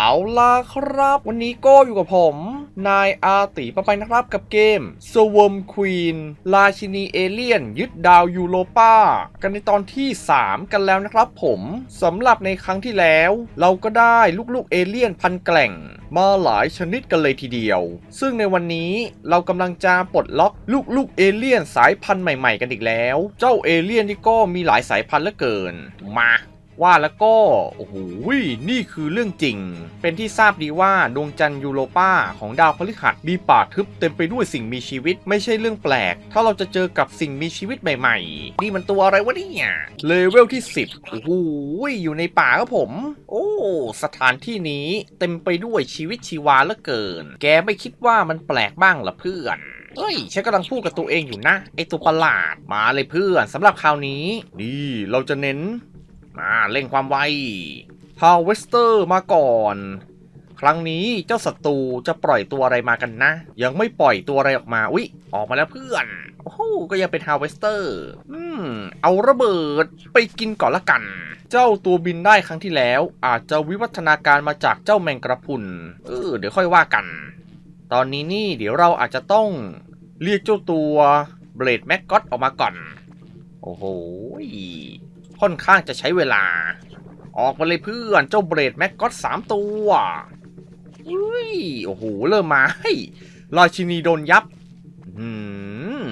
เอาล่ะครับ วันนี้ก็อยู่กับผม นายอาติปะไปนะครับกับเกม s w o r m Queen ราชินีเอเลี่ยน ยึดดาวยูโรปากันในตอนที่ 3 กันแล้วนะครับผมสำหรับในครั้งที่แล้ว เราก็ได้ลูกๆเอเลี่ยนพันแกล่ง มาหลายชนิดกันเลยทีเดียว ซึ่งในวันนี้เรากำลังจะปลดล็อกลูกๆเอเลี่ยนสายพันธุ์ใหม่ๆ กันอีกแล้ว เจ้าเอเลี่ยนนี่ก็มีหลายสายพันธุ์เหลือเกิน มา ว่าแล้วก็ โอ้โห นี่คือเรื่องจริง เป็นที่ทราบดีว่าดวงจันทร์ยูโรปาของดาวพฤหัสมีป่าทึบเต็มไปด้วยสิ่งมีชีวิต ไม่ใช่เรื่องแปลก ถ้าเราจะเจอกับสิ่งมีชีวิตใหม่ๆ นี่มันตัวอะไรวะเนี่ย เลเวลที่ 10 โอ้โห อยู่ในป่าครับผม โอ้ สถานที่นี้เต็มไปด้วยชีวิตชีวาเหลือเกิน แกไม่คิดว่ามันแปลกบ้างหรอเพื่อนเฮ้ย ฉันกำลังพูดกับตัวเองอยู่นะ ไอตัวประหลาด มาเลยเพื่อนสำหรับคราวนี้ นี่ เราจะเน้น มาเร่งความไวพาวเวสเตอร์มาก่อน ครั้งนี้เจ้าศัตรูจะปล่อยตัวอะไรมากันนะ ยังไม่ปล่อยตัวอะไรออกมาอุ๊ยออกมาแล้วเพื่อนโอ้โหก็ยังเป็นฮาวเวสเตอร์อืมเอาระเบิดไปกินก่อนละกัน เจ้าตัวบินได้ครั้งที่แล้ว อาจจะวิวัฒนาการมาจากเจ้าแมงกระพุนเออเดี๋ยวค่อยว่ากัน ตอนนี้นี่เดี๋ยวเราอาจจะต้องเรียกเจ้าตัวเบลดแม็กก็ตออกมาก่อน โอ้โห ค่อนข้างจะใช้เวลา ออกมาเลยเพื่อนเจ้าเบรดแม็กก็ตสามตัวอุ้ยโอ้โห เริ่มมาให้ยราชินีโดนยับอืม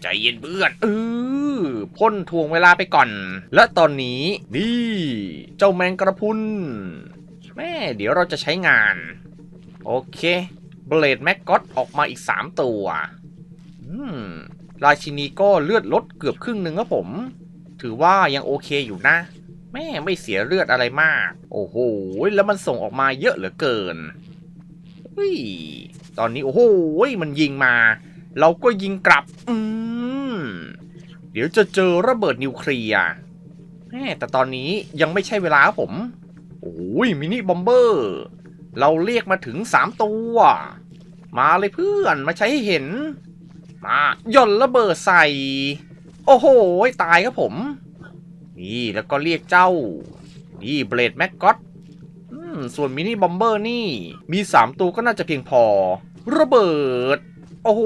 ใจเย็นเพื่อนเออพ่นทวงเวลาไปก่อน และตอนนี้นี่เจ้าแมงกระพุนแม่เดี๋ยวเราจะใช้งาน โอเคเบลดแม็กก็ตออกมาอีก 3 ตัว อืมราชินีก็เลือดลดเกือบครึ่งหนึ่งครับผม ถือว่ายังโอเคอยู่นะ แม่ไม่เสียเลือดอะไรมาก โอ้โห แล้วมันส่งออกมาเยอะเหลือเกินเฮ้ยตอนนี้โอ้โหมันยิงมา เราก็ยิงกลับ อืมเดี๋ยวจะเจอระเบิดนิวเคลียร์แม่แต่ตอนนี้ยังไม่ใช่เวลาผม โอ้ยมินิบอมเบอร์ เราเรียกมาถึง3ตัว มาเลยเพื่อนมาใช้ให้เห็น มาย่อนระเบิดใส่ โอ้โห ตายครับผม นี่แล้วก็เรียกเจ้า นี่เบลดแม็กก็ตส่วนมินิบอมเบอร์นี่ มี 3 ตัวก็น่าจะเพียงพอ ระเบิด โอ้โห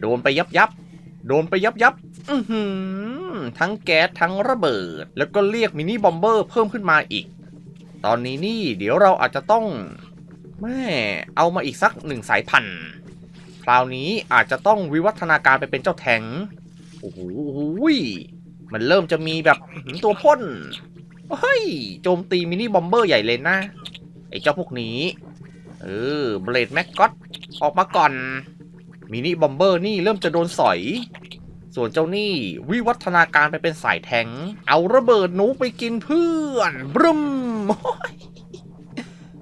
โดนไปยับยับ โดนไปยับยับ อือหือทั้งแก๊สทั้งระเบิด แล้วก็เรียกมินิบอมเบอร์เพิ่มขึ้นมาอีก ตอนนี้นี่เดี๋ยวเราอาจจะต้องแม่เอามาอีกสักหนึ่งสายพันธุ์ คราวนี้อาจจะต้องวิวัฒนาการไปเป็นเจ้าแทง โอ้โหมันเริ่มจะมีแบบตัวพ่นเฮ้ยโจมตีมินิบอมเบอร์ใหญ่เลยนะ ไอ้เจ้าพวกนี้ เออเบลดแม็กก็ตออกมาก่อนมินิบอมเบอร์นี่เริ่มจะโดนสอย ส่วนเจ้านี่วิวัฒนาการไปเป็นสายแทง เอาระเบิดหนูไปกินเพื่อนบรึม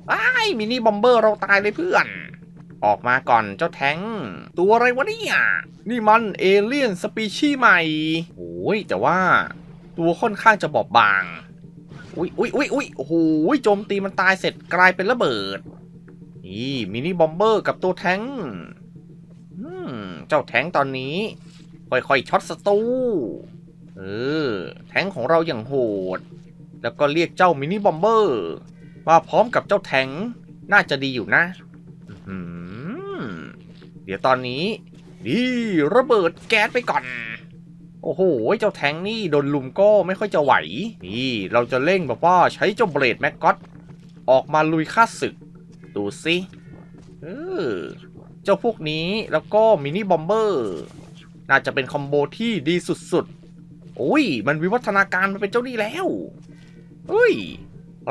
ไอ้มินิบอมเบอร์เราตายเลยเพื่อน ออกมาก่อนเจ้าแทงตัวอะไรวะเนี่ย นี่มันเอเลี่ยนสปีชีส์ใหม่โอ้ยแต่ว่าตัวค่อนข้างจะบอบบาง อุ้ยอุ้ยอุ้ยอุ้ยโอ้โหโจมตีมันตายเสร็จกลายเป็นระเบิด นี่มินิบอมเบอร์กับตัวแทงอืมเจ้าแทงตอนนี้ ค่อยๆช็อตศัตรูเออแทงของเราอย่างโหด แล้วก็เรียกเจ้ามินิบอมเบอร์มาพร้อมกับเจ้าแทงน่าจะดีอยู่นะ อื้อหือ เดี๋ยวตอนนี้ดีระเบิดแก๊สไปก่อน โอ้โห เจ้าแทงนี่โดนลุมก็ไม่ค่อยจะไหว นี่เราจะเร่งแบบว่าใช้เจ้าเบลดแม็กก็ตออกมาลุยฆ่าศึก ดูสิเออเจ้าพวกนี้แล้วก็มินิบอมเบอร์ น่าจะเป็นคอมโบที่ดีสุดๆโอ้ย มันวิวัฒนาการมาเป็นเจ้านี่แล้วเฮ้ย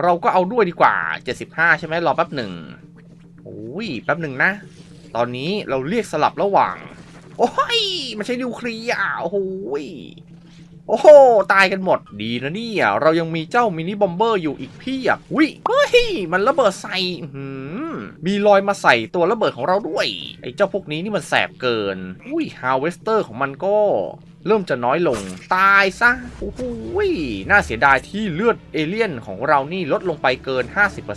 เราก็เอาด้วยดีกว่า 75 ใช่ไหมรอแป๊บหนึ่งโอ้ย แป๊บหนึ่งนะ ตอนนี้เราเรียกสลับระหว่าง โอ้ยมันใช้นิวเคลียร์โอ้โหยโอ้โห ตายกันหมดดีนะเนี่ยเรายังมีเจ้ามินิบอมเบอร์อยู่อีกเพียบวิเฮ้ย มันระเบิดใส่หือมีรอยมาใส่ตัวระเบิดของเราด้วย ไอ้เจ้าพวกนี้นี่มันแสบเกิน อุ้ยฮาวเวสเตอร์ของมันก็ เริ่มจะน้อยลงตายซะโอ้โหน่าเสียดายที่เลือดเอเลี่ยนของเรานี่ลดลงไปเกิน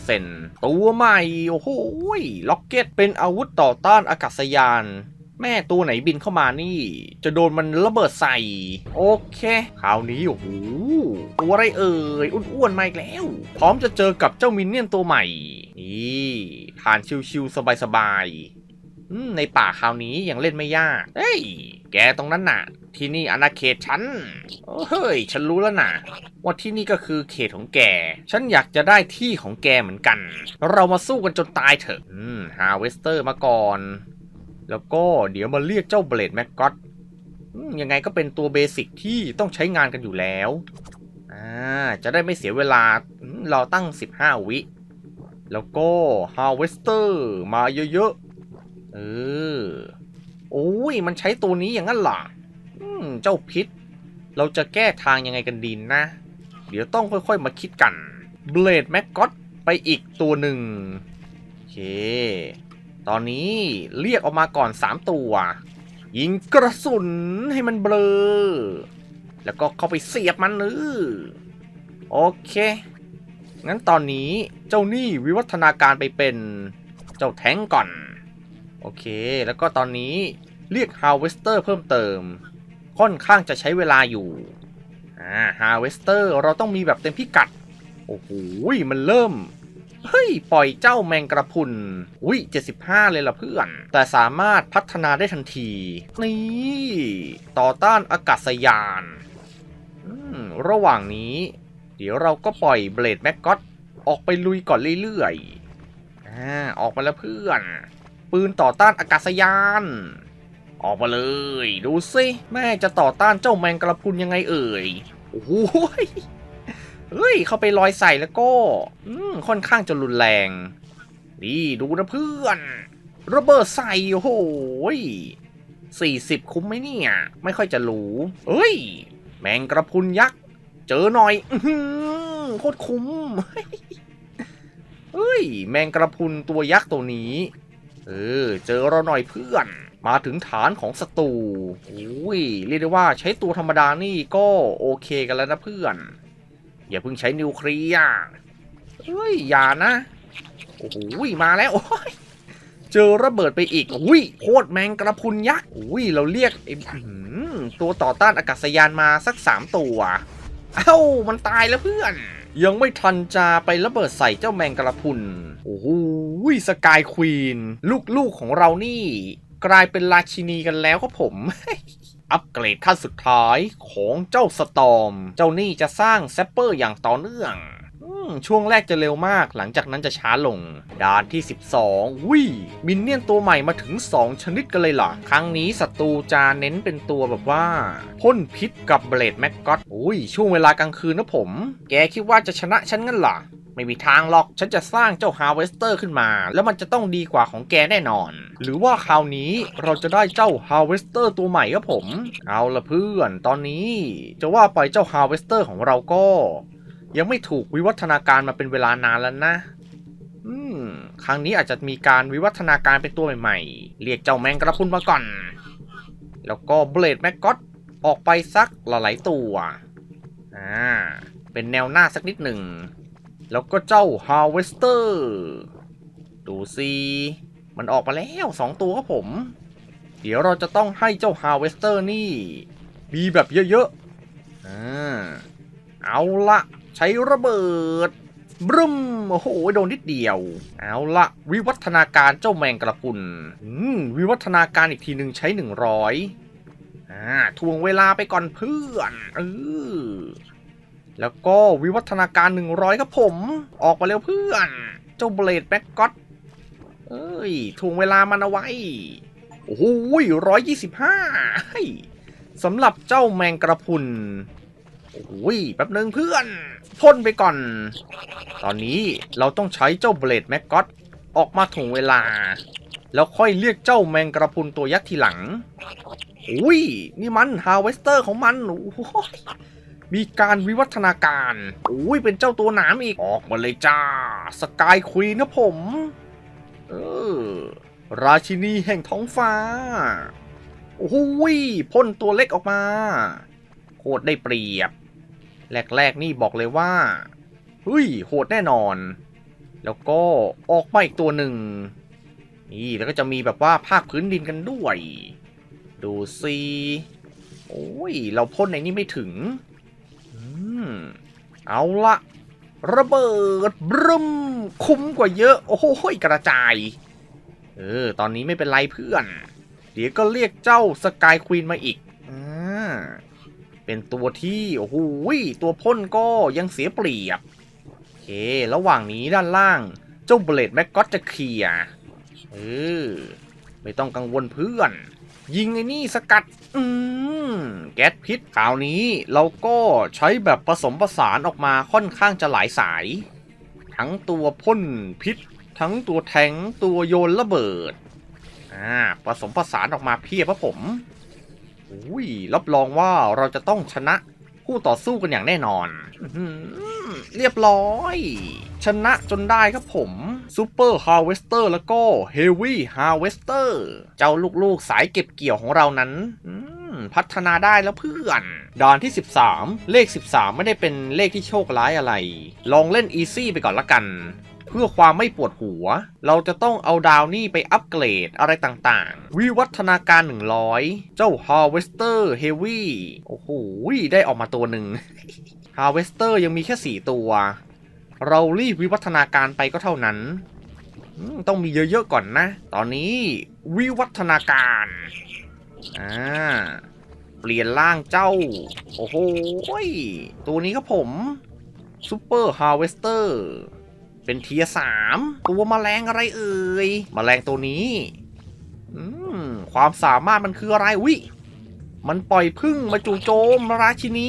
50%ตัวใหม่ โอ้โหล็อกเก็ตเป็นอาวุธต่อต้านอากาศยาน แม่ตัวไหนบินเข้ามานี่ จะโดนมันระเบิดใส่ โอเคคราวนี้ โอ้โหตัวอะไรเอ่ย อ้วนๆมาอีกแล้ว พร้อมจะเจอกับเจ้ามินเนี่ยนตัวใหม่ นี่ผ่านชิวๆสบายๆในป่าคราวนี้ยังเล่นไม่ยาก เฮ้ย แกตรงนั้นน่ะ ที่นี่อาณาเขตฉันเฮ้ย ฉันรู้แล้วน่ะ ว่าที่นี่ก็คือเขตของแก ฉันอยากจะได้ที่ของแกเหมือนกัน เรามาสู้กันจนตายเถอะ อืมหาเวสเตอร์มาก่อน แล้วก็เดี๋ยวมาเรียกเจ้าเบลดแมกกอตยังไงก็เป็นตัวเบสิกที่ต้องใช้งานกันอยู่แล้ว อ่า จะได้ไม่เสียเวลา เราตั้ง 15 วิ แล้วก็ฮาวเวสเตอร์มาเยอะๆ เออ โอ้ยมันใช้ตัวนี้อย่างนั้นหรออืมเจ้าพิษ เราจะแก้ทางยังไงกันดีนะ เดี๋ยวต้องค่อยๆมาคิดกันเบลดแมกกอตไปอีกตัวหนึ่งโอเค ตอนนี้เรียกออกมาก่อน 3 ตัว ยิงกระสุนให้มันเบลอ แล้วก็เข้าไปเสียบมันเออโอเค งั้นตอนนี้เจ้านี่วิวัฒนาการไปเป็นเจ้าแท้งก่อน โอเค แล้วก็ตอนนี้เรียก Harvester เพิ่มเติม ค่อนข้างจะใช้เวลาอยู่อ่า Harvester เราต้องมีแบบเต็มพิกัด โอ้โหมันเริ่ม เฮ้ย ปล่อยเจ้าแมงกระพุนอุ้ย75 เลยล่ะเพื่อน แต่สามารถพัฒนาได้ทันที นี่ ต่อต้านอากาศยาน ระหว่างนี้ เดี๋ยวเราก็ปล่อยเบลดแม็กก็ออกไปลุยก่อนเรื่อยๆ อ่า ออกมาแล้วเพื่อน ปืนต่อต้านอากาศยาน ออกมาเลย ดูสิแม่จะต่อต้านเจ้าแมงกระพุนยังไงเอ่ยโอ้โหยเฮ้ย เข้าไปลอยใส่แล้วก็ค่อนข้างจะรุนแรง นี่ดูนะเพื่อนระเบิดใส่โอ้โหสี่สิบคุ้มไหมเนี่ย ไม่ค่อยจะรู้เอ้ย แมงกระพุนยักษ์เจอหน่อยอืโคตรคุ้มเฮ้ย แมงกระพุนตัวยักษ์ตัวนี้ เออ เจอเราหน่อยเพื่อน มาถึงฐานของศัตรูโอ้ยเรียกได้ว่าใช้ตัวธรรมดานี่ก็โอเคกันแล้วนะเพื่อน อย่าเพิ่งใช้นิวเคลียร์เฮ้ยอย่านะ โอ้โหมาแล้วโอ้ยเจอระเบิดไปอีกอุ้ยโคตรแมงกระพุนยักษ์อุ้ยเราเรียกไอ้ตัวต่อต้านอากาศยานมาสักสามตัว เอ้ามันตายแล้วเพื่อน ยังไม่ทันจะไประเบิดใส่เจ้าแมงกระพุน โอ้โหสกายควีน ลูกๆของเรานี่ กลายเป็นราชินีกันแล้วครับผม อัปเกรดขั้นสุดท้ายของเจ้าสตอม เจ้านี่จะสร้างแซปเปอร์อย่างต่อเนื่อง ช่วงแรกจะเร็วมาก หลังจากนั้นจะช้าลง ด่านที่ 12วิมินเนี่ยนตัวใหม่มาถึง 2 ชนิดกันเลยเหรอ ครั้งนี้ศัตรูจะเน้นเป็นตัวแบบว่าพ่นพิษกับเบลดแมกกอตอุ้ย ช่วงเวลากลางคืนนะผม แกคิดว่าจะชนะฉันงั้นเหรอไม่มีทางหรอก ฉันจะสร้างเจ้าฮาร์เวสเตอร์ขึ้นมา แล้วมันจะต้องดีกว่าของแกแน่นอน หรือว่าคราวนี้เราจะได้เจ้าฮาร์เวสเตอร์ตัวใหม่ครับผม เอาละเพื่อน ตอนนี้ จะว่าไปเจ้าฮาร์เวสเตอร์ของเราก็ ยังไม่ถูกวิวัฒนาการมาเป็นเวลานานแล้วนะ อืม ครั้งนี้อาจจะมีการวิวัฒนาการเป็นตัวใหม่ๆ เรียกเจ้าแมงกระพุนมาก่อน แล้วก็เบลดแมกกอตออกไปสักหลายตัว อ่า เป็นแนวหน้าสักนิดหนึ่ง แล้วก็เจ้า Harvester ดูสิมันออกมาแล้วสองตัวครับผม เดี๋ยวเราจะต้องให้เจ้า Harvester นี่ มีแบบเยอะๆ อ่า เอาละ ใช้ระเบิดบรึมโอ้โหโดนนิดเดียว เอาละวิวัฒนาการเจ้าแมงกระพุนอืมวิวัฒนาการอีกทีหนึ่งใช้100อ่าทวงเวลาไปก่อนเพื่อนเออแล้วก็วิวัฒนาการ100ครับผม ออกมาเร็วเพื่อน เจ้าเบลดแบ็กก็ตเอ้ยถ่วงเวลามันเอาไว้ โอ้โหร้อยยี่สิบห้าสำหรับเจ้าแมงกระพุน อ้โหแป๊บนึงเพื่อนพ่นไปก่อน ตอนนี้เราต้องใช้เจ้าเบลดแม็กก็ตออกมาถ่วงเวลา แล้วค่อยเรียกเจ้าแมงกระพุนตัวยักษ์ทีหลัง อุ้ย นี่มันฮาวเวสเตอร์ของมันมีการวิวัฒนาการ อุ้ยเป็นเจ้าตัวหนามอีก ออกมาเลยจ้า สกายควีนนะผม เออ ราชินีแห่งท้องฟ้า โอ้ยพ่นตัวเล็กออกมา โคตรได้เปรียบ แรกๆนี่บอกเลยว่าเฮ้ยโหดแน่นอน แล้วก็ออกมาอีกตัวหนึ่งนี่แล้วก็จะมีแบบว่าภาคพื้นดินกันด้วย ดูสิโอ้ย เราพ่นในนี้ไม่ถึง อืม เอาละระเบิดบรึมคุ้มกว่าเยอะ โอ้โหกระจาย เออ ตอนนี้ไม่เป็นไรเพื่อน เดี๋ยวก็เรียกเจ้าสกายควีนมาอีก เป็นตัวที่โอ้โหตัวพ่นก็ยังเสียเปรียบโอเคระหว่างนี้ด้านล่าง เจ้าเบลดแม็กก็จะเคลียเออไม่ต้องกังวลเพื่อน ยิงไอ้นี่สกัด อืมแก๊สพิษคราวนี้เราก็ใช้แบบผสมผสานออกมาค่อนข้างจะหลายสาย ทั้งตัวพ่นพิษ ทั้งตัวแทงตัวโยนระเบิดอ่าผสมผสานออกมาเพียบครับผม อุ้ยรับรองว่าเราจะต้องชนะคู่ต่อสู้กันอย่างแน่นอนอเรียบร้อย ชนะจนได้ครับผมซูเปอร์ฮา v เวสเตอร์แล้วก็เฮวี่ ฮา v เวสเตอร์ เจ้าลูกๆสายเก็บเกี่ยวของเรานั้นพัฒนาได้แล้วเพื่อน ด่านที่ 13 เลข 13 ไม่ได้เป็นเลขที่โชคร้ายอะไร ลองเล่นอีซี่ไปก่อนละกัน เพื่อความไม่ปวดหัว เราจะต้องเอาดาวนี่ไปอัปเกรดอะไรต่างๆ วิวัฒนาการ 100 เจ้า Harvester Heavy โอ้โห ได้ออกมาตัวหนึ่ง Harvester ยังมีแค่ 4 ตัว เรารีบวิวัฒนาการไปก็เท่านั้นต้องมีเยอะๆก่อนนะ ตอนนี้วิวัฒนาการ อ่า เปลี่ยนร่างเจ้า โอ้โห ตัวนี้ครับผมซูเปอร์ฮา v เวสเตอร์ เป็นเทียสามตัวมแมลงอะไรเอ่ยมแมลงตัวนี้อืมความสามารถมันคืออะไรวิมันปล่อยพึ่งมาจู่โจมราชินี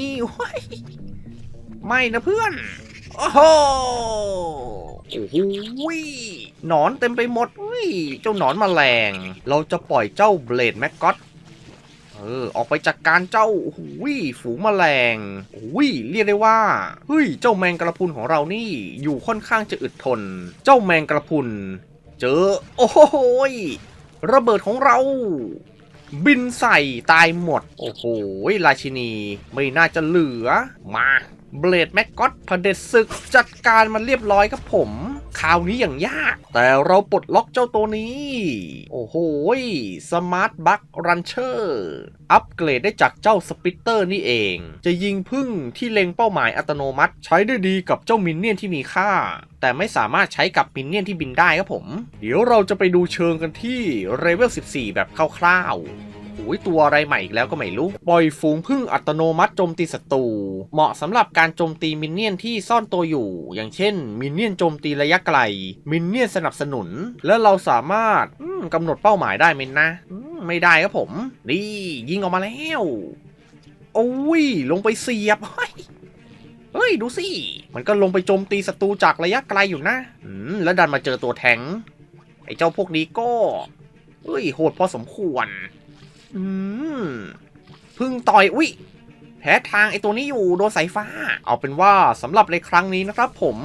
ไม่นะเพื่อน โอ้โหโอ้โหนอนเต็มไปหมดอุ้ยเจ้าหนอนมแมลง เราจะปล่อยเจ้าเบลดแมกกอต เออ ออกไปจัดกการเจ้าหูยฝูงแมลงหูยเรียกได้ว่าเฮ้ยเจ้าแมงกระพุนของเรานี่อยู่ค่อนข้างจะอึดทน เจ้าแมงกระพุน เจอ โอ้โหระเบิดของเรา บินใส่ตายหมด โอ้โหราชินีไม่น่าจะเหลือมาเบลดแม็กกอตพเด็จศึกจัดการมันเรียบร้อยครับผม คราวนี้อย่างยาก แต่เราปลดล็อกเจ้าตัวนี้ โอ้โหสมาร์ทบัครันเชอร์อัปเกรดได้จากเจ้าสปิตเตอร์นี่เอง จะยิงพึ่งที่เล็งเป้าหมายอัตโนมัติ ใช้ได้ดีกับเจ้ามินเนี่ยนที่มีค่า แต่ไม่สามารถใช้กับมินเนี่ยนที่บินได้ครับผม เดี๋ยวเราจะไปดูเชิงกันที่เลเวล14 แบบคร่าวๆ โอ้ยตัวอะไรใหม่อีกแล้วก็ไม่รู้ ปล่อยฝูงพึ่งอัตโนมัติโจมตีศัตรู เหมาะสำหรับการโจมตีมินเนี่ยนที่ซ่อนตัวอยู่ อย่างเช่น มินเนี่ยนโจมตีระยะไกล มินเนี่ยนสนับสนุน และเราสามารถอืมกำหนดเป้าหมายได้ไหมนะ ไม่ได้ครับผม นี่ ยิงออกมาแล้ว โอ้ย ลงไปเสียบเฮ้ย ดูสิ มันก็ลงไปโจมตีศัตรูจากระยะไกลอยู่นะ อืม แล้วดันมาเจอตัวแทง ไอ้เจ้าพวกนี้ก็ เฮ้ย โหดพอสมควร อืมพึ่งต่อย อุ้ย พ้ทางไอตัวนี้อยู่โดนสายฟ้า เอาเป็นว่าสำหรับในครั้งนี้นะครับผม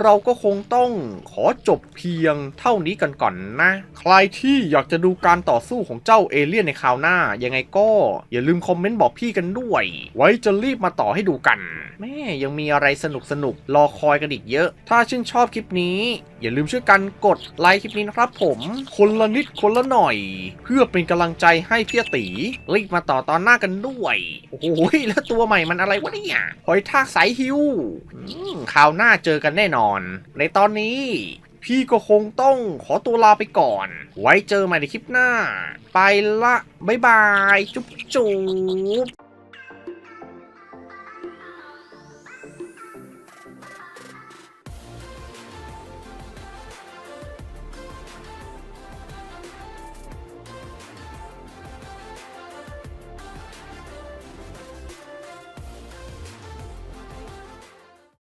เราก็คงต้องขอจบเพียงเท่านี้กันก่อนนะ ใครที่อยากจะดูการต่อสู้ของเจ้าเอเลี่ยนในคราวหน้า ยังไงก็อย่าลืมคอมเมนต์บอกพี่กันด้วย ไว้จะรีบมาต่อให้ดูกัน แม่ยังมีอะไรสนุกสนุกๆรอคอยกันอีกเยอะ ถ้าชื่นชอบคลิปนี้ อย่าลืมช่วยกันกดไลค์คลิปนี้นะครับผม คนละนิดคนละหน่อย เพื่อเป็นกำลังใจให้พี่ตีรีบมาต่อตอนหน้ากันด้วย โอ้โหแล้วตัวใหม่มันอะไรวะเนี่ยหอยทากสายฮิวคราวหน้าเจอกันแน่นอน ในตอนนี้ พี่ก็คงต้องขอตัวลาไปก่อน ไว้เจอใหม่ในคลิปหน้า ไปละ บ๊ายบาย จุ๊บจุ๊บ